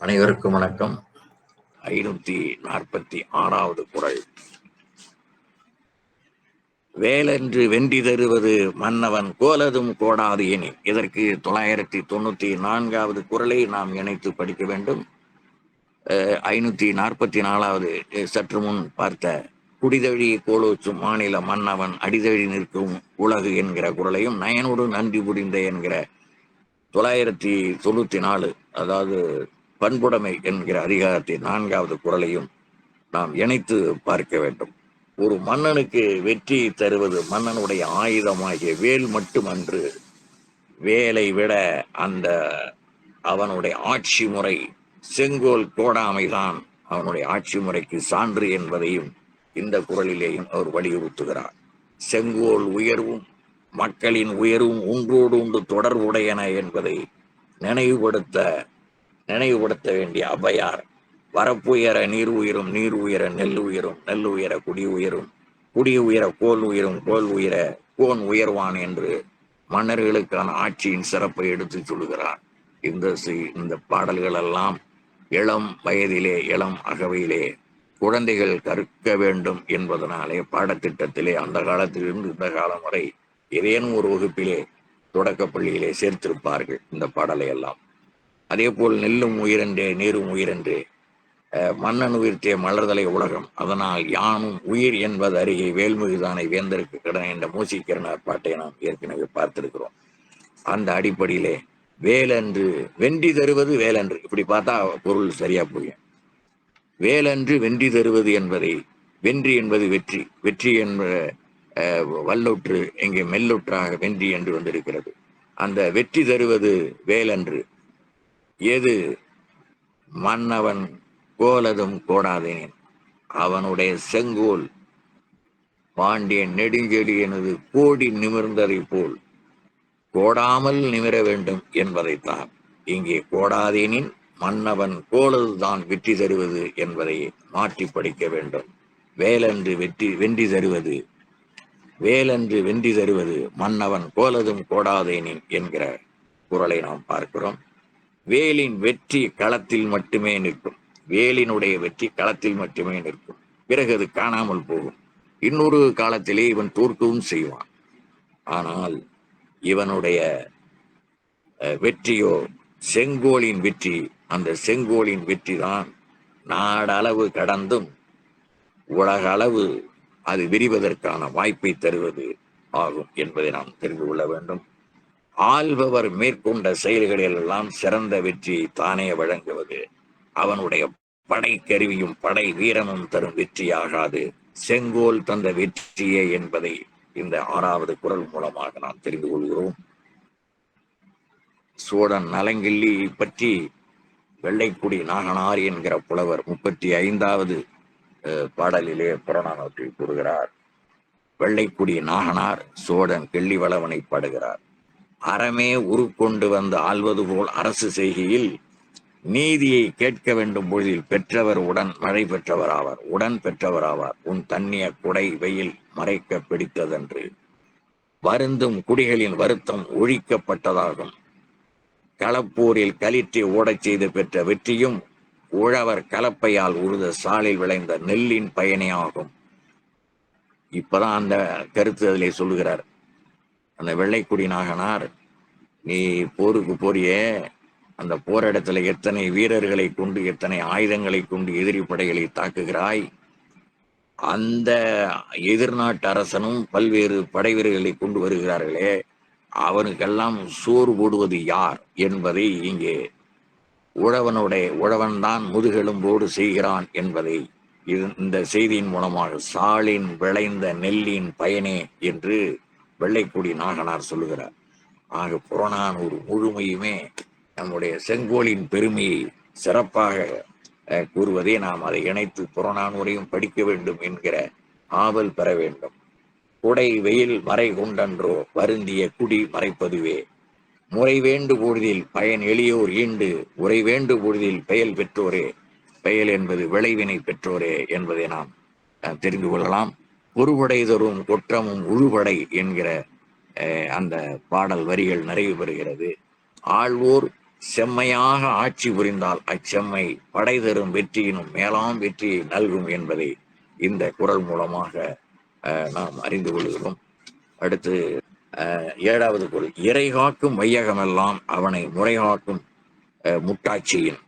அனைவருக்கும் வணக்கம். ஐநூத்தி நாற்பத்தி ஆறாவது குரல். வேலென்று வென்றி தருவது மன்னவன் கோலதும் கோடாது எனி இதற்கு தொள்ளாயிரத்தி தொண்ணூத்தி நான்காவது குரலை நாம் இணைத்து படிக்க வேண்டும். அஹ், ஐநூத்தி நாற்பத்தி நாலாவது சற்று முன் பார்த்த குடிதழி கோலோச்சும் மாநில மன்னவன் அடிதழி நிற்கும் உலகு என்கிற குரலையும் நயனோடு நன்றி புரிந்த என்கிற தொள்ளாயிரத்தி தொண்ணூத்தி நாலு அதாவது பண்புடைமை என்கிற அதிகாரத்தின் நான்காவது குரலையும் நாம் இணைத்து பார்க்க வேண்டும். ஒரு மன்னனுக்கு வெற்றி தருவது மன்னனுடைய ஆயுதமாகிய வேல் மட்டுமன்று வேலை விட அந்த அவனுடைய ஆட்சி முறை செங்கோல் கோடாமைதான் அவனுடைய ஆட்சி முறைக்கு சான்று என்பதையும் இந்த குரலிலேயும் அவர் வலியுறுத்துகிறார். செங்கோல் உயர்வும் மக்களின் உயர்வும் ஒன்றோடு ஒன்று தொடர்புடையன என்பதை நினைவுபடுத்த நினைவுபடுத்த வேண்டிய அவையார் வரப்புயர நீர் உயரும் நீர் உயர நெல் உயரும் நெல் உயர குடி உயரும் குடி உயர கோல் உயரும் கோல் உயர கோன் உயர்வான் என்று மன்னர்களுக்கான ஆட்சியின் சிறப்பை எடுத்துச் சொல்கிறார் இந்த இந்த பாடல்கள் எல்லாம் இளம் வயதிலே இளம் அகவையிலே குழந்தைகள் கற்க வேண்டும் என்பதனாலே பாடத்திட்டத்திலே அந்த காலத்திலிருந்து இந்த காலம் வரை ஏதேனும் ஒரு வகுப்பிலே தொடக்கப் பள்ளியிலே சேர்த்திருப்பார்கள் இந்த பாடலை எல்லாம் அதே போல் நெல்லும் உயிரென்றே நீரும் உயிரென்றே. மன்னன் உயிர்த்தே மலர்தலை உலகம். அதனால் யானும் உயிர் என்பது அருகே வேல்முகிதானை வேந்தருக்கு கடன் என்ற மூசிக்கிறனார் பாட்டை நாம் ஏற்கனவே பார்த்திருக்கிறோம். அந்த அடிப்படையிலே வேலன்று வென்றி தருவது வேலன்று. இப்படி பார்த்தா பொருள் சரியா புரியும் வேலன்று வென்றி தருவது என்பதை வென்றி என்பது வெற்றி. வெற்றி என்ப அஹ், வல்லொற்று இங்கே மெல்லொற்றாக வென்றி என்று வந்திருக்கிறது. அந்த வெற்றி தருவது வேலன்று. எது? மன்னவன் கோலதும் கோடாதேன் அவனுடைய செங்கோல் பாண்டியன் நெடுஞ்செடி எனது கோடி நிமிர்ந்ததை போல். கோடாமல் நிமிர வேண்டும் என்பதைத்தான். இங்கே கோடாதேனின் மன்னவன் கோலதுதான் வெற்றி தருவது என்பதை மாற்றி படிக்க வேண்டும். வேலன்று வெற்றி வென்றி தருவது. வேலன்று வென்றி தருவது மன்னவன் கோலதும் கோடாதேனின் என்கிற குரலை நாம் பார்க்கிறோம். வேலின் வெற்றி களத்தில் மட்டுமே நிற்கும். வேலினுடைய வெற்றி களத்தில் மட்டுமே நிற்கும். பிறகு அது காணாமல் போகும். இன்னொரு காலத்திலே இவன் தோற்கவும் செய்வான். ஆனால் இவனுடைய அஹ், வெற்றியோ செங்கோலின் வெற்றி அந்த செங்கோலின் வெற்றி தான் நாடளவு கடந்தும் உலக அளவு அது விரிவதற்கான வாய்ப்பை தருவது ஆகும் என்பதை நாம் தெரிந்து கொள்ள வேண்டும். ஆள்பவர் மேற்கொண்ட செயல்களில் எல்லாம் சிறந்த வெற்றியை தானே வழங்குவது. அவனுடைய படை கருவியும் படை வீரமும் தரும் வெற்றியாகாது. செங்கோல் தந்த வெற்றியே என்பதை இந்த ஆறாவது குரல் மூலமாக நாம் தெரிந்து கொள்கிறோம். சோழன் நலங்கிள்ளி பற்றி வெள்ளைக்குடி நாகனார் என்கிற புலவர் முப்பத்தி ஐந்தாவது அஹ், பாடலிலே புறநானூற்றில் கூறுகிறார். வெள்ளைக்குடி நாகனார் சோழன் கிள்ளிவளவனை பாடுகிறார். அறமே உருக்கொண்டு வந்து ஆள்வது போல் அரசு செய்கையில் நீதியை கேட்க வேண்டும் பொழுதில் பெற்றவர் உடன் மழை பெற்றவர் ஆவார் உடன் பெற்றவர் ஆவார் உன் தண்ணிய குடை வெயில் மறைக்க பிடித்ததென்று. வருந்தும் குடிகளின் வருத்தம் ஒழிக்கப்பட்டதாகும். களப்போரில் கலிற்றை ஓடச் செய்து பெற்ற வெற்றியும் உழவர் கலப்பையால் உழுத சாலில் விளைந்த நெல்லின் பயனே ஆகும். இப்பதான் அந்த கருத்து அதிலே சொல்லுகிறார். அந்த வெள்ளைக்குடி நாகனார் நீ போருக்கு போறியே? அந்த போரிடத்துல எத்தனை வீரர்களை கொண்டு எத்தனை ஆயுதங்களை கொண்டு எதிரி படைகளை தாக்குகிறாய்? அந்த எதிர்நாட்டு அரசனும் பல்வேறு படை வீரர்களை கொண்டு வருகிறார்களே அவனுக்கெல்லாம் சோறு போடுவது யார்? என்பதை இங்கே உழவனுடைய உழவன்தான் முதுகெலும்போடு செய்கிறான் என்பதை இந்த செய்தியின் மூலமாக சாலின் விளைந்த நெல்லின் பயனே என்று வெள்ளைக்குடி நாகனார் சொல்லுகிறார். ஆக புறநானூறு முழுமையுமே நம்முடைய செங்கோலின் பெருமையை சிறப்பாக கூறுவதை நாம் அதை இணைத்து புறநானூரையும் படிக்க வேண்டும் என்கிற ஆவல் பெற வேண்டும். குடை வெயில் மறை கொண்டன்றோ வருந்திய குடி மறைப்பதுவே. முறை வேண்டு பொழுதில் பயன் எளியோர் ஈண்டு உரை வேண்டு பொழுதில் பெயல் பெற்றோரே. பெயல் என்பது விளைவினை பெற்றோரே என்பதை நாம் அஹ், தெரிந்து கொள்ளலாம். ஒருபடை தரும் குற்றமும் உழுபடை என்கிற அஹ், அந்த பாடல் வரிகள் நிறைவு பெறுகிறது. ஆழ்வோர் செம்மையாக ஆட்சி புரிந்தால் அச்செம்மை படை தரும் வெற்றியினும் மேலாம் வெற்றியை நல்கும் என்பதை இந்த குரல் மூலமாக அஹ், நாம் அறிந்து கொள்கிறோம். அடுத்து அஹ், ஏழாவது குரல். இறை காக்கும் வையகமெல்லாம் அவனை முறைகாக்கும் அஹ், முட்டாட்சியின்.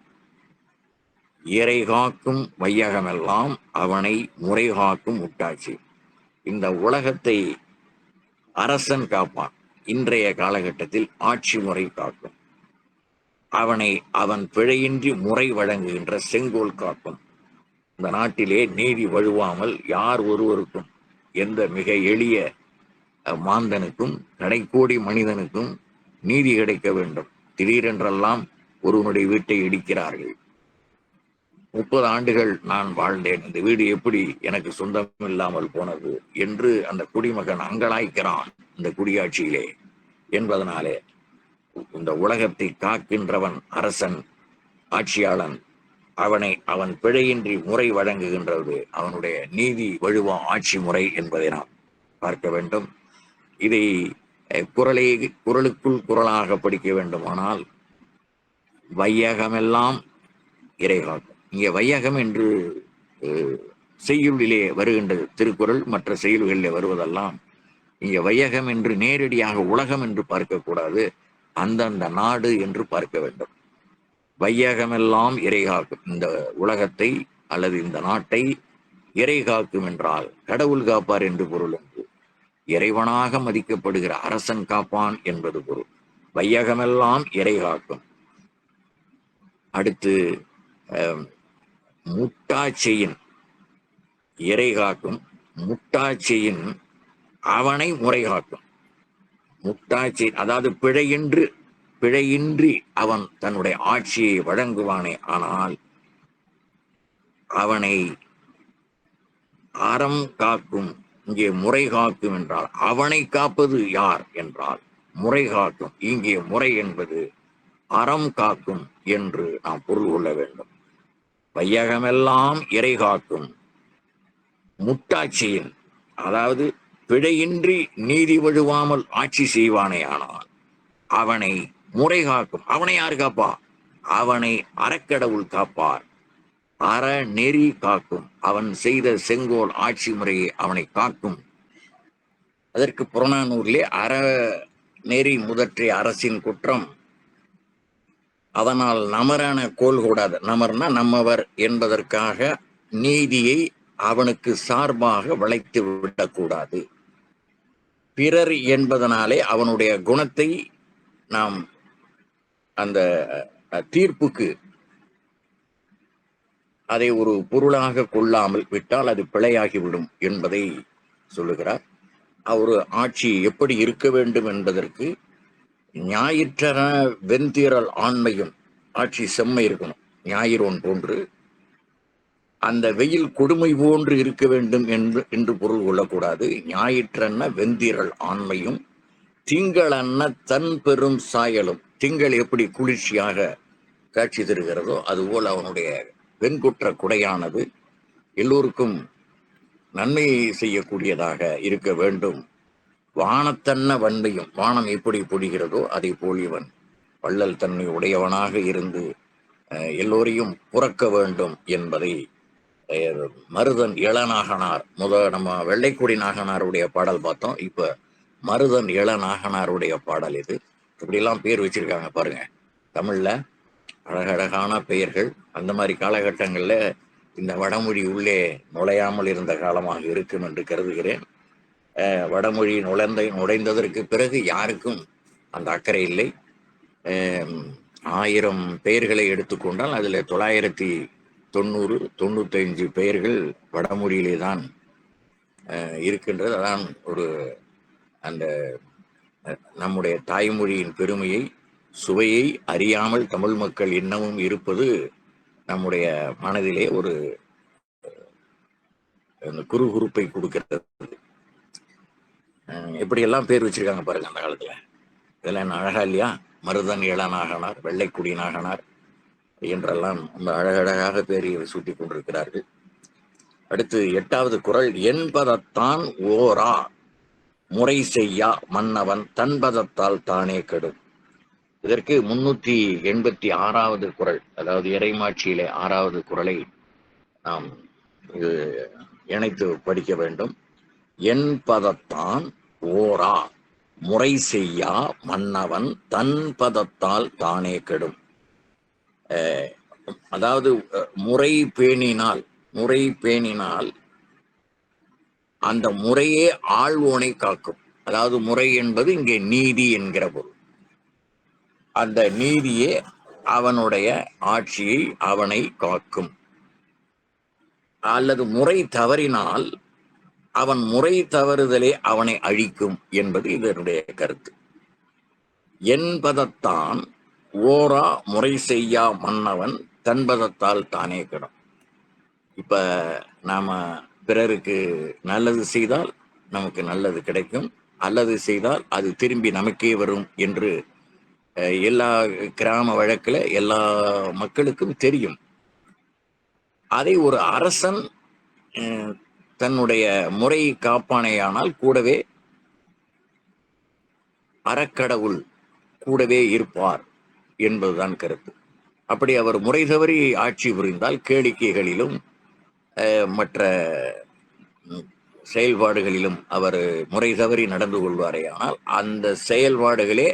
இறை காக்கும் வையகமெல்லாம் அவனை முறைகாக்கும் முட்டாட்சி. இந்த உலகத்தை அரசன் காப்பான். இன்றைய காலகட்டத்தில் ஆட்சி முறை காக்கும். அவனை அவன் பிழையின்றி முறை வழங்குகின்ற செங்கோல் காக்கும். இந்த நாட்டிலே நீதி வழுவாமல் யார் ஒருவருக்கும் எந்த மிக எளிய மாந்தனுக்கும் கடைக்கோடி மனிதனுக்கும் நீதி கிடைக்க வேண்டும். திடீரென்றெல்லாம் ஒருவனுடைய வீட்டை இடிக்கிறார்கள். முப்பது ஆண்டுகள் நான் வாழ்ந்தேன். இந்த வீடு எப்படி எனக்கு சொந்தம் இல்லாமல் போனது என்று அந்த குடிமகன் அங்கலாய்க்கிறான் இந்த குடியாட்சியிலே என்பதனாலே. இந்த உலகத்தை காக்கின்றவன் அரசன் ஆட்சியாளன் அவனை அவன் பிழையின்றி முறை வழங்குகின்றது. அவனுடைய நீதி வழுவம் ஆட்சி முறை என்பதை நாம் பார்க்க வேண்டும். இதை குரலை குரலுக்குள் குரலாக படிக்க வேண்டுமானால் வையகமெல்லாம் இறைகாக்கும். இங்கே வையகம் என்று அஹ், செய்யுளிலே வருகின்ற திருக்குறள் மற்ற செய்யுள்களிலே வருவதெல்லாம் இங்கே வையகம் என்று நேரடியாக உலகம் என்று பார்க்கக்கூடாது. அந்தந்த நாடு என்று பார்க்க வேண்டும். வையகமெல்லாம் இறைகாக்கும். இந்த உலகத்தை அல்லது இந்த நாட்டை இறை காக்கும் என்றால் கடவுள் காப்பார் என்று பொருள் என்று. இறைவனாக மதிக்கப்படுகிற அரசன் காப்பான் என்பது பொருள். வையகமெல்லாம் இறை காக்கும் அடுத்து அஹ், முட்டாட்சியின் இறை காக்கும் முட்டாட்சியின் அவனை முறை காக்கும் முட்டாட்சி அதாவது பிழையின்றி பிழையின்றி அவன் தன்னுடைய ஆட்சியை வழங்குவானே ஆனால் அவனை அறம் காக்கும் இங்கே முறை காக்கும் என்றால் அவனை காப்பது யார் என்றால் முறை காக்கும். இங்கே முறை என்பது அறம் காக்கும் என்று நாம் பொருள் கொள்ள வேண்டும். வையகமெல்லாம் இறை காக்கும் முட்டாட்சியின் அதாவது பிழையின்றி நீதி வழுவாமல் ஆட்சி செய்வானே ஆனால் அவனை முறை காக்கும் அவனை யார் காப்பா? அவனை அறக்கடவுள் காப்பார். அற நெறி காக்கும். அவன் செய்த செங்கோல் ஆட்சி முறையை அவனை காக்கும். அதற்கு புறநானூரிலே அற நெறி முதற்றிய அரசின் குற்றம் அதனால் நமரான கோல் கூடாது நமர்னா நம்மவர் என்பதற்காக நீதியை அவனுக்கு சார்பாக வளைத்து விடக்கூடாது. பிறர் என்பதனாலே அவனுடைய குணத்தை நாம் அந்த தீர்ப்புக்கு அதை ஒரு பொருளாக கொள்ளாமல் விட்டால் அது பிழையாகிவிடும் என்பதை சொல்லுகிறார். ஒரு ஆட்சி எப்படி இருக்க வேண்டும் என்பதற்கு ஞாயிற்றன வெண்தீரல் ஆண்மையும் ஆட்சி செம்மை இருக்கணும். ஞாயிறு போன்று அந்த வெயில் கொடுமை போன்று இருக்க வேண்டும் என்று என்று பொருள் கொள்ளக்கூடாது. ஞாயிற்றன்ன வெந்தீரல் ஆண்மையும் திங்களன்ன தன் பெரும் சாயலும். திங்கள் எப்படி குளிர்ச்சியாக காட்சி தருகிறதோ அதுபோல் அவனுடைய வெண்குற்ற குடையானது எல்லோருக்கும் நன்மையை செய்யக்கூடியதாக இருக்க வேண்டும். வானத்தன்ன வன்மையும் வானம் எப்படி பொழிகிறதோ அதை போல் இவன் வள்ளல் தன்மை உடையவனாக இருந்து அஹ், எல்லோரையும் புறக்க வேண்டும் என்பதை மருதன் இளநாகனார் முத நம்ம வெள்ளைக்குடி நாகனாருடைய பாடல் பார்த்தோம். இப்ப மருதன் இளநாகனாருடைய பாடல் இது. இப்படிலாம் பேர் வச்சிருக்காங்க பாருங்க. தமிழ்ல அழகழகான பெயர்கள். அந்த மாதிரி காலகட்டங்கள்ல இந்த வடமொழி உள்ளே நுழையாமல் இருந்த காலமாக இருக்கும் என்று கருதுகிறேன். வடமொழி நுழைந்த நுழைந்ததற்கு பிறகு யாருக்கும் அந்த அக்கறை இல்லை. அஹ், ஆயிரம் பெயர்களை எடுத்துக்கொண்டால் அதில் தொள்ளாயிரத்தி தொண்ணூறு தொண்ணூத்தஞ்சு பெயர்கள் வடமொழியிலே தான் அஹ், இருக்கின்றது. அதான் ஒரு அந்த நம்முடைய தாய்மொழியின் பெருமையை சுவையை அறியாமல் தமிழ் மக்கள் இன்னமும் இருப்பது நம்முடைய மனதிலே ஒரு குறுகுறுப்பை கொடுக்கிறது. எப்படியெல்லாம் பேர் வச்சிருக்காங்க பாருங்க அந்த காலத்துல. இதெல்லாம் என்ன அழகா இல்லையா? மருதன் இளநாகனார் வெள்ளைக்குடி நாகனார் என்றெல்லாம் ரொம்ப அழகழகாக பேரை சூட்டி கொண்டிருக்கிறார்கள். அடுத்து எட்டாவது குறள் என்பதத்தான் ஓரா முறை செய்யா மன்னவன் தன்பதத்தால் தானே கெடும். இதற்கு முன்னூத்தி எண்பத்தி ஆறாவது குரல் அதாவது இறைமாட்சியிலே ஆறாவது குரலை நாம் இது இணைத்து படிக்க வேண்டும். என் பதத்தான் ஓரா முறை செய்யா மன்னவன் தன் பதத்தால் தானே கெடும். அஹ், அதாவது முறை பேணினால் முறை பேணினால் அந்த முறையே ஆழ்வோனை காக்கும். அதாவது முறை என்பது இங்கே நீதி என்கிற பொருள். அந்த நீதியே அவனுடைய ஆட்சியை அவனை காக்கும். அல்லது முறை தவறினால் அவன் முறை தவறுதலே அவனை அழிக்கும் என்பது இதனுடைய கருத்து. என்பதத்தான் ஓரா முறை செய்யா மன்னவன் தன்பதத்தால் தானே கிடும். இப்ப நாம பிறருக்கு நல்லது செய்தால் நமக்கு நல்லது கிடைக்கும். அல்லது செய்தால் அது திரும்பி நமக்கே வரும் என்று அஹ், எல்லா கிராம வழக்குல எல்லா மக்களுக்கும் தெரியும். அதை ஒரு அரசன் அஹ், தன்னுடைய முறை காப்பானையானால் கூடவே அறக்கடவுள் கூடவே இருப்பார் என்பதுதான் கருத்து. அப்படி அவர் முறை தவறி ஆட்சி புரிந்தால் கேளிக்கைகளிலும் அஹ், மற்ற செயல்பாடுகளிலும் அவர் முறை தவறி நடந்து கொள்வாரேயானால் அந்த செயல்பாடுகளே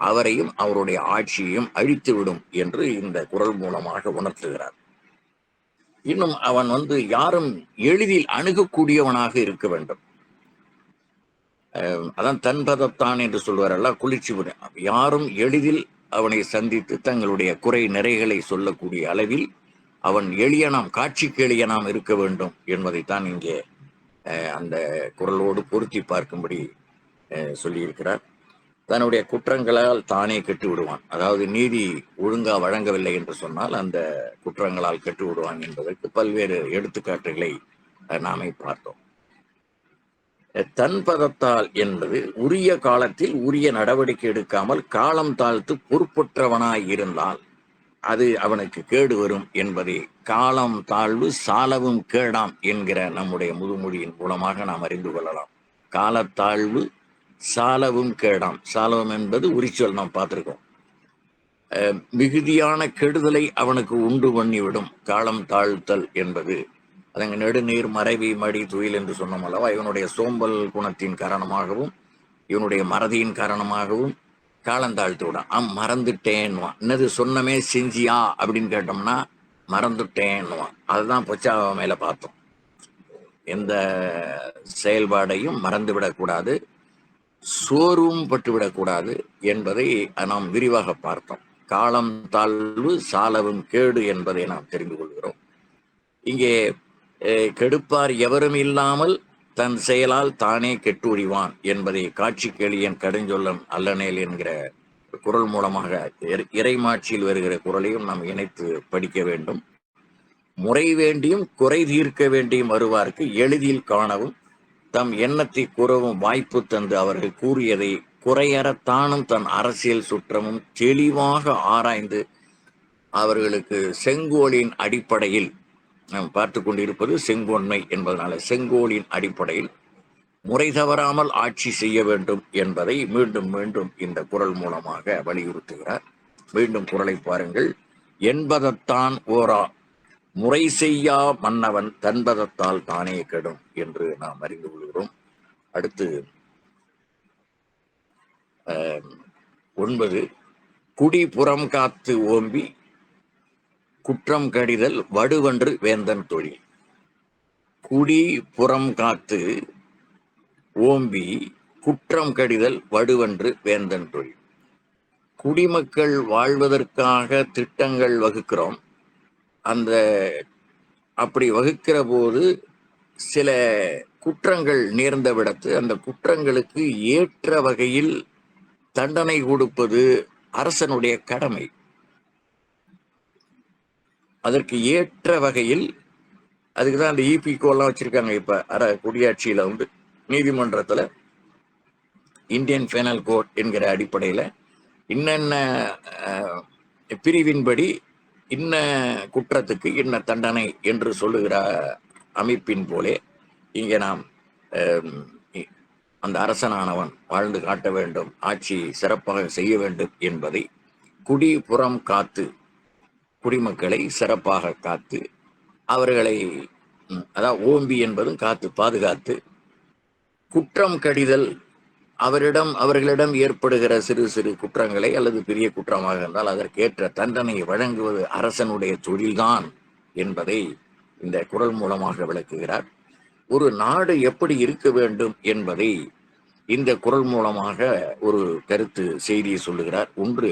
அவரையும் அவருடைய ஆட்சியையும் அழித்துவிடும் என்று இந்த குரல் மூலமாக உணர்த்துகிறார். இன்னும் அவன் வந்து யாரும் எளிதில் அணுகக்கூடியவனாக இருக்க வேண்டும். அதான் தன்பதத்தான் என்று சொல்வாரல்ல குளிர்ச்சி யாரும் எளிதில் அவனை சந்தித்து தங்களுடைய குறை நிறைகளை சொல்லக்கூடிய அளவில் அவன் எளியனாம் காட்சிக்கு எளியனாம் இருக்க வேண்டும் என்பதைத்தான் இங்கே அஹ், அந்த குரலோடு பொருத்தி பார்க்கும்படி அஹ், சொல்லியிருக்கிறார். தன்னுடைய குற்றங்களால் தானே கெட்டு விடுவான் அதாவது நீதி ஒழுங்கா வழங்கவில்லை என்று சொன்னால் அந்த குற்றங்களால் கெட்டு விடுவான் என்பதற்கு பல்வேறு எடுத்துக்காட்டுகளை நாமே பார்த்தோம். தன் பதத்தால் என்பது உரிய காலத்தில் உரிய நடவடிக்கை எடுக்காமல் காலம் தாழ்த்து பொறுப்பற்றவனாய் இருந்தால் அது அவனுக்கு கேடு வரும் என்பதை காலம் தாழ்வு சாலவும் கேடாம் என்கிற நம்முடைய முதுமொழியின் மூலமாக நாம் அறிந்து கொள்ளலாம். காலத்தாழ்வு சாலவும் கேடாம். சாலவம் என்பது உரிச்சொல் நாம் பார்த்துருக்கோம். மிகுதியான கெடுதலை அவனுக்கு உண்டு பண்ணிவிடும். காலம் தாழ்த்தல் என்பது. அதங்க நெடுநீர் மறைவி மடி துயில் என்று சொன்னோம் அல்லவா? இவனுடைய சோம்பல் குணத்தின் காரணமாகவும் இவனுடைய மறதியின் காரணமாகவும் காலம் தாழ்த்து விடும். ஆ மறந்துட்டேன்னுவான். என்னது சொன்னமே செஞ்சியா? அப்படின்னு கேட்டோம்னா மறந்துட்டேன்னுவான். அதுதான் பொச்சாவ மேலே பார்த்தோம். எந்த செயல்பாடையும் மறந்து விடக்கூடாது சோர்வும் பட்டுவிடக்கூடாது என்பதை நாம் விரிவாக பார்த்தோம். காலம் தாழ்வு சாலவும் கேடு என்பதை நாம் தெரிந்து கொள்கிறோம். இங்கே கெடுப்பார் எவரும் இல்லாமல் தன் செயலால் தானே கெட்டுழிவான் என்பதை காட்சி கேளியன் கடுஞ்சொல்லன் அல்லனேல் என்கிற குரல் மூலமாக இறை- இறைமாட்சியில் வருகிற குரலையும் நாம் இணைத்து படிக்க வேண்டும். முறை வேண்டியும் குறை தீர்க்க வேண்டியும் வருவார்க்கு எளிதில் காணவும் தம் எண்ணத்தை கூறவும் வாய்ப்பு தந்து அவர்கள் கூறியதை குறையற தானும் தன் அரசியல் சுற்றமும் தெளிவாக ஆராய்ந்து அவர்களுக்கு செங்கோலின் அடிப்படையில் நாம் பார்த்து கொண்டிருப்பது செங்கோன்மை என்பதனால செங்கோலின் அடிப்படையில் முறை தவறாமல் ஆட்சி செய்ய வேண்டும் என்பதை மீண்டும் மீண்டும் இந்த குரல் மூலமாக வலியுறுத்துகிறார். மீண்டும் குரலை பாருங்கள். என்பதத்தான் ஓரா முறை செய்யா மன்னவன் தன்பதத்தால் தானே கெடும் என்று நாம் அறிந்து கொள்கிறோம். அடுத்து ஒன்பது குடி புறம் காத்து ஓம்பி குற்றம் கடிதல் வடுவன்று வேந்தன் தொழில் குடி புறம் காத்து ஓம்பி குற்றம் கடிதல் வடுவன்று வேந்தன் தொழில் குடிமக்கள் வாழ்வதற்காக திட்டங்கள் வகுக்கிறோம். அந்த அப்படி வகுக்கிற போது சில குற்றங்கள் நேர்ந்த விடத்து அந்த குற்றங்களுக்கு ஏற்ற வகையில் தண்டனை கொடுப்பது அரசனுடைய கடமை. அதற்கு ஏற்ற வகையில் அதுக்கு தான் அந்த இபிகோலாம் வச்சிருக்காங்க இப்ப அர குடியாட்சியில வந்து நீதிமன்றத்துல இந்தியன் ஃபைனல் கோர்ட் என்கிற அடிப்படையில என்னென்ன பிரிவின்படி இன்ன குற்றத்துக்கு இன்ன தண்டனை என்று சொல்லுகிற அமைப்பின் போலே இங்கே நாம் அந்த அரசனானவன் வாழ்ந்து காட்ட வேண்டும் ஆட்சி சிறப்பாக செய்ய வேண்டும் என்பதை குடி புறம் காத்து குடிமக்களை சிறப்பாக காத்து அவர்களை அதாவது ஓம்பி என்பதும் காத்து பாதுகாத்து குற்றம் கடிதல் அவரிடம் அவர்களிடம் ஏற்படுகிற சிறு சிறு குற்றங்களை அல்லது பெரிய குற்றமாக இருந்தால் அதற்கேற்ற தண்டனையை வழங்குவது அரசனுடைய தொழில்தான் என்பதை இந்த குரல் மூலமாக விளக்குகிறார். ஒரு நாடு எப்படி இருக்க வேண்டும் என்பதை இந்த குரல் மூலமாக ஒரு கருத்து செய்தியை சொல்லுகிறார். ஒன்று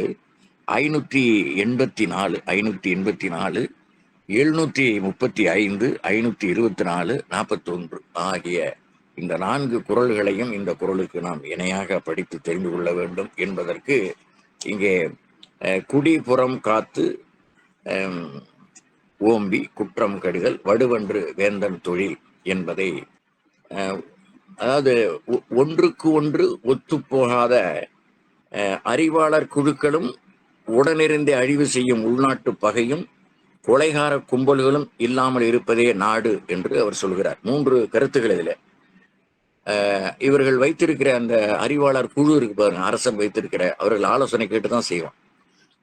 ஐநூற்றி எண்பத்தி நாலு ஐநூற்றி எண்பத்தி நாலு எழுநூற்றி முப்பத்தி ஐந்து ஐநூற்றி இருபத்தி நாலு நாற்பத்தொன்று ஆகிய இந்த நான்கு குரல்களையும் இந்த குரலுக்கு நாம் இணையாக படித்து தெரிந்து கொள்ள வேண்டும் என்பதற்கு இங்கே அஹ், குடிபுறம் காத்து ஓம்பி குற்றம் கடிதல் வடுவன்று வேந்தன் தொழில் என்பதை அதாவது ஒன்றுக்கு ஒன்று ஒத்துப்போகாத அஹ், அறிவாளர் குழுக்களும் உடனிருந்தே அழிவு செய்யும் உள்நாட்டு பகையும் கொலைகார கும்பல்களும் இல்லாமல் இருப்பதே நாடு என்று அவர் சொல்கிறார். மூன்று கருத்துக்கள் இதில். இவர்கள் வைத்திருக்கிற அந்த அறிவாளர் குழு இருக்கு பாருங்க அரசன் வைத்திருக்கிற அவர்கள் ஆலோசனை கேட்டு தான் செய்வோம்.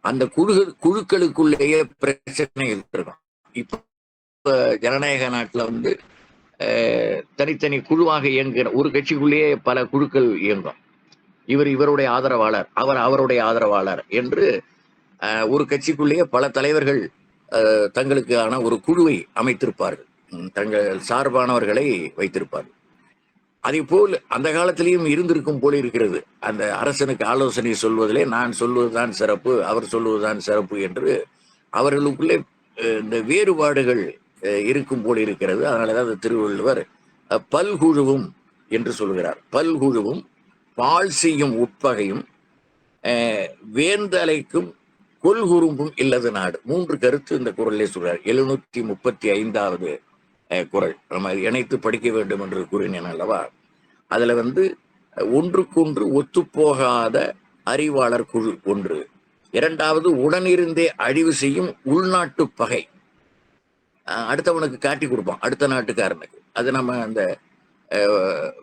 அந்த குழு குழுக்களுக்குள்ளேயே பிரச்சனை இருக்கும். இப்போ ஜனநாயக நாட்டுல வந்து தனித்தனி குழுவாக இயங்குகிற ஒரு கட்சிக்குள்ளேயே பல குழுக்கள் இயங்கும். இவர் இவருடைய ஆதரவாளர் அவர் அவருடைய ஆதரவாளர் என்று ஒரு கட்சிக்குள்ளேயே பல தலைவர்கள் தங்களுக்கான ஒரு குழுவை அமைத்திருப்பார்கள். தங்கள் சார்பானவர்களை வைத்திருப்பார்கள். அதே போல் அந்த காலத்திலையும் இருந்திருக்கும் போல இருக்கிறது. அந்த அரசனுக்கு ஆலோசனை சொல்வதிலே நான் சொல்வதுதான் சிறப்பு அவர் சொல்வதுதான் சிறப்பு என்று அவர்களுக்குள்ளே இந்த வேறுபாடுகள் இருக்கும் போல இருக்கிறது. அதனாலதான் அந்த திருவள்ளுவர் பல்குழுவும் என்று சொல்கிறார். பல்குழுவும் பால் செய்யும் உட்பகையும் வேந்தலைக்கும் கொல்குறும்பும் இல்லது நாடு. மூன்று கருத்து இந்த குரலே சொல்றார் எழுநூத்தி முப்பத்தி ஐந்தாவது குரல். நம்ம இணைத்து படிக்க வேண்டும் என்று கூறினேன் அல்லவா? அதுல வந்து ஒன்றுக்கொன்று ஒத்துப்போகாத அறிவாளர் குழு ஒன்று. இரண்டாவது உடனிருந்தே அழிவு செய்யும் உள்நாட்டு பகை. அடுத்தவனுக்கு காட்டி கொடுப்பான் அடுத்த நாட்டுக்காரனுக்கு. அது நம்ம அந்த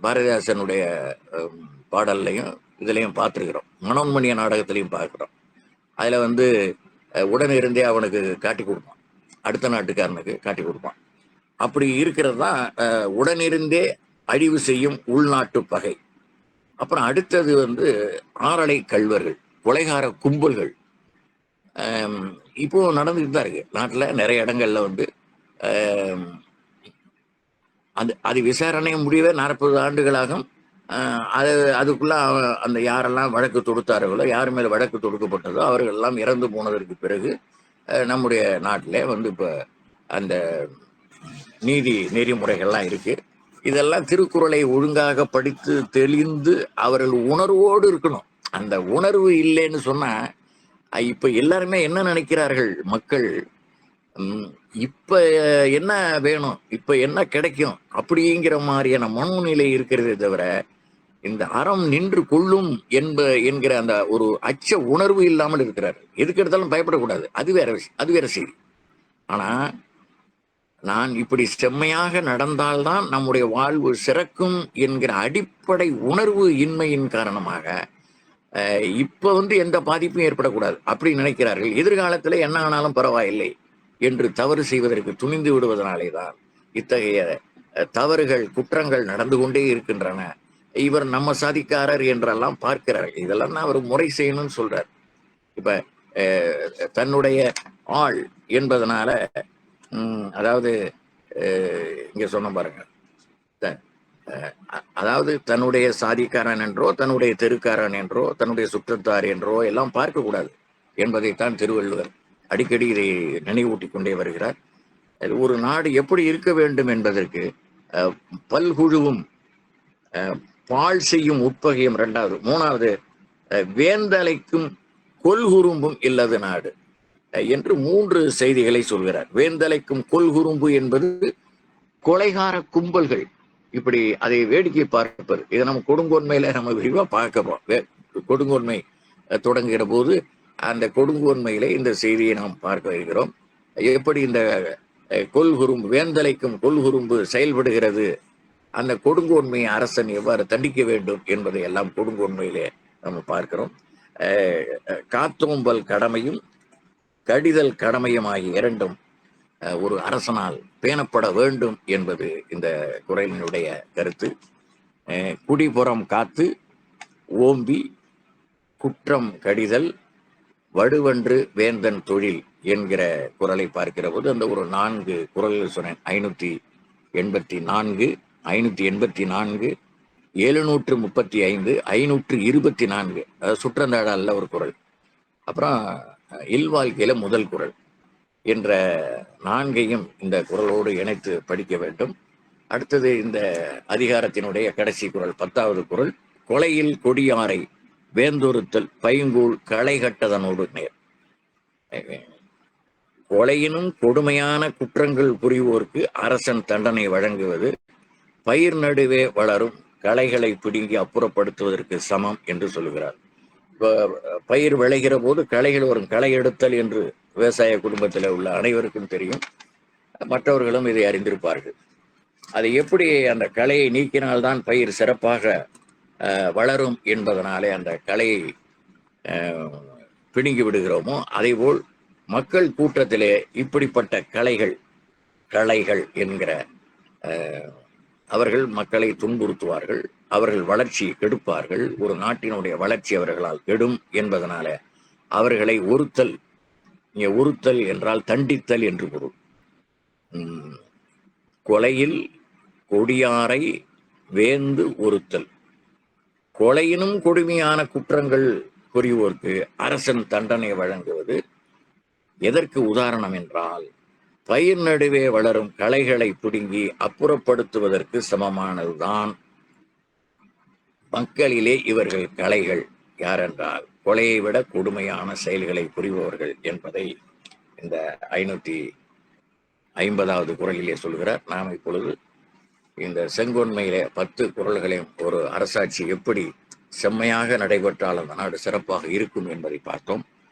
பாரதிதாசனுடைய பாடல்லையும் இதுலயும் பார்த்துருக்குறோம். மனோன்மணிய நாடகத்திலையும் பார்க்கிறோம். அதுல வந்து உடனிருந்தே அவனுக்கு காட்டி கொடுப்பான் அடுத்த நாட்டுக்காரனுக்கு காட்டி கொடுப்பான். அப்படி இருக்கிறது தான் உடனிருந்தே அழிவு செய்யும் உள்நாட்டு பகை. அப்புறம் அடுத்தது வந்து ஆறலை கல்வர்கள் கொலைகார கும்பல்கள். இப்போ நடந்துட்டு தான் இருக்கு. நாட்டில் நிறைய இடங்கள்ல வந்து அது அது விசாரணை முடிவே நாற்பது ஆண்டுகளாகும். அது அதுக்குள்ள அந்த யாரெல்லாம் வழக்கு தொடுத்தார்களோ யார் மேல வழக்கு தொடுக்கப்பட்டதோ அவர்கள் எல்லாம் இறந்து போனதற்கு பிறகு நம்முடைய நாட்டிலே வந்து இப்போ அந்த நீதி நெறிமுறைகள்லாம் இருக்கு. இதெல்லாம் திருக்குறளை ஒழுங்காக படித்து தெளிந்து அவர்கள் உணர்வோடு இருக்கணும். அந்த உணர்வு இல்லைன்னு சொன்னா இப்போ இப்ப எல்லாருமே என்ன நினைக்கிறார்கள்? மக்கள் ம், இப்ப என்ன வேணும்? இப்ப என்ன கிடைக்கும்? அப்படிங்கிற மாதிரியான மனநிலை இருக்கிறதே தவிர இந்த அறம் நின்று கொள்ளும் என்ப என்கிற அந்த ஒரு அச்ச உணர்வு இல்லாமல் இருக்கிறார் எதுக்கு எடுத்தாலும் பயப்படக்கூடாது. அது வேற விஷயம். அது வேற செய்தி. ஆனா நான் இப்படி செம்மையாக நடந்தால்தான் நம்முடைய வாழ்வு சிறக்கும் என்கிற அடிப்படை உணர்வு இன்மையின் காரணமாக அஹ், இப்ப வந்து எந்த பாதிப்பும் ஏற்படக்கூடாது. அப்படி நினைக்கிறார்கள். எதிர்காலத்துல என்ன ஆனாலும் பரவாயில்லை என்று தவறு செய்வதற்கு துணிந்து விடுவதனாலே தான் இத்தகைய அஹ், தவறுகள் குற்றங்கள் நடந்து கொண்டே இருக்கின்றன. இவர் நம்ம சாதிக்காரர் என்றெல்லாம் பார்க்கிறார்கள். இதெல்லாம் தான் அவர் முறை செய்யணும்னு சொல்றார். இப்ப அஹ், தன்னுடைய ஆள் என்பதனால அதாவது இங்க சொன்ன பாருங்க. அதாவது தன்னுடைய சாதிக்காரன் என்றோ தன்னுடைய தெருக்காரன் என்றோ தன்னுடைய சுற்றத்தார் என்றோ எல்லாம் பார்க்க கூடாது என்பதைத்தான் திருவள்ளுவர் அடிக்கடி இதை நினைவூட்டி கொண்டே வருகிறார். அது ஒரு நாடு எப்படி இருக்க வேண்டும் என்பதற்கு அஹ், பல்குழுவும் பால் செய்யும் உட்பகையும் இரண்டாவது மூணாவது அஹ், வேந்தலைக்கும் கொல்குறும்பும் இல்லது நாடு. என்று மூன்று செய்திகளை சொல்கிறார். வேந்தலைக்கும் கொல்குறும்பு என்பது கொலைகார கும்பல்கள். இப்படி அதை வேடிக்கை பார்ப்பது இதை நம்ம கொடுங்கோன்மையில நம்ம விரிவா பார்க்கிறோம் வே- கொடுங்கோன்மை தொடங்குகிற போது அந்த கொடுங்கோன்மையில இந்த செய்தியை நாம் பார்க்க இருக்கிறோம் எப்படி இந்த கொள்குறும்பு வேந்தலைக்கும் கொல்குறும்பு செயல்படுகிறது? அந்த கொடுங்கோன்மையை அரசன் எவ்வாறு தண்டிக்க வேண்டும் என்பதை எல்லாம் கொடுங்கோன்மையிலே நம்ம பார்க்கிறோம். அஹ், காத்தோம்பல் கடமையும் கடிதல் கடமையும் ஆகிய இரண்டும் ஒரு அரசனால் பேணப்பட வேண்டும் என்பது இந்த குரலினுடைய கருத்து. குடிபுறம் காத்து ஓம்பி குற்றம் கடிதல் வடுவன்று வேந்தன் தொழில் என்கிற குரலை பார்க்கிற போது அந்த ஒரு நான்கு குரல்கள் சொன்னேன். ஐநூத்தி எண்பத்தி நான்கு ஐநூத்தி எண்பத்தி நான்கு எழுநூற்று முப்பத்தி ஐந்து ஐநூற்று இருபத்தி நான்கு. அதாவது சுற்றந்தாழல்ல ஒரு குரல். அப்புறம் இல்வாழ்க்கையில முதல் குரல் என்ற நான்கையும் இந்த குரலோடு இணைத்து படிக்க வேண்டும். அடுத்தது இந்த அதிகாரத்தினுடைய கடைசி குரல் பத்தாவது குரல் கொலையில் கொடியாரை வேந்தொருத்தல் பைங்கூழ் களை கட்டதனோடு நேர். கொலையினும் கொடுமையான குற்றங்கள் புரிவோர்க்கு அரசன் தண்டனை வழங்குவது பயிர் நடுவே வளரும் களைகளை பிடுங்கி அப்புறப்படுத்துவதற்கு சமம் என்று சொல்கிறார் பயிர் விளைகிற போது களைகள் வரும். களை எடுத்தல் என்று விவசாய குடும்பத்தில் உள்ள அனைவருக்கும் தெரியும். மற்றவர்களும் இதை அறிந்திருப்பார்கள். அது எப்படி அந்த களையை நீக்கினால்தான் பயிர் சிறப்பாக வளரும் என்பதனாலே அந்த களையை பிடுங்கி விடுகிறோமோ அதேபோல் மக்கள் கூட்டத்திலே இப்படிப்பட்ட கலைகள் கலைகள் என்கிற அவர்கள் மக்களை துன்புறுத்துவார்கள். அவர்கள் வளர்ச்சியை கெடுப்பார்கள். ஒரு நாட்டினுடைய வளர்ச்சி அவர்களால் கெடும் என்பதனால அவர்களை ஒருத்தல் இங்கே ஒருத்தல் என்றால் தண்டித்தல் என்று பொருள். உம், கொலையில் கொடியாரை வேந்து ஒருத்தல். கொலையினும் கொடுமையான குற்றங்கள் புரிவோருக்கு அரசன் தண்டனை வழங்குவது எதற்கு உதாரணம் என்றால் பயிர் நடுவே வளரும் களைகளை பிடுங்கி அப்புறப்படுத்துவதற்கு சமமானதுதான். மக்களிலே இவர்கள் கலைகள் யாரென்றால் கொலையை விட கொடுமையான செயல்களை புரிபவர்கள் என்பதை இந்த ஐநூத்தி ஐம்பதாவது குரலிலே சொல்கிறார். நாம் இப்பொழுது இந்த செங்கோன்மையிலே பத்து குரல்களையும் ஒரு அரசாட்சி எப்படி செம்மையாக நடைபெற்றால் அந்த நாடு சிறப்பாக இருக்கும் என்பதை பார்த்தோம்.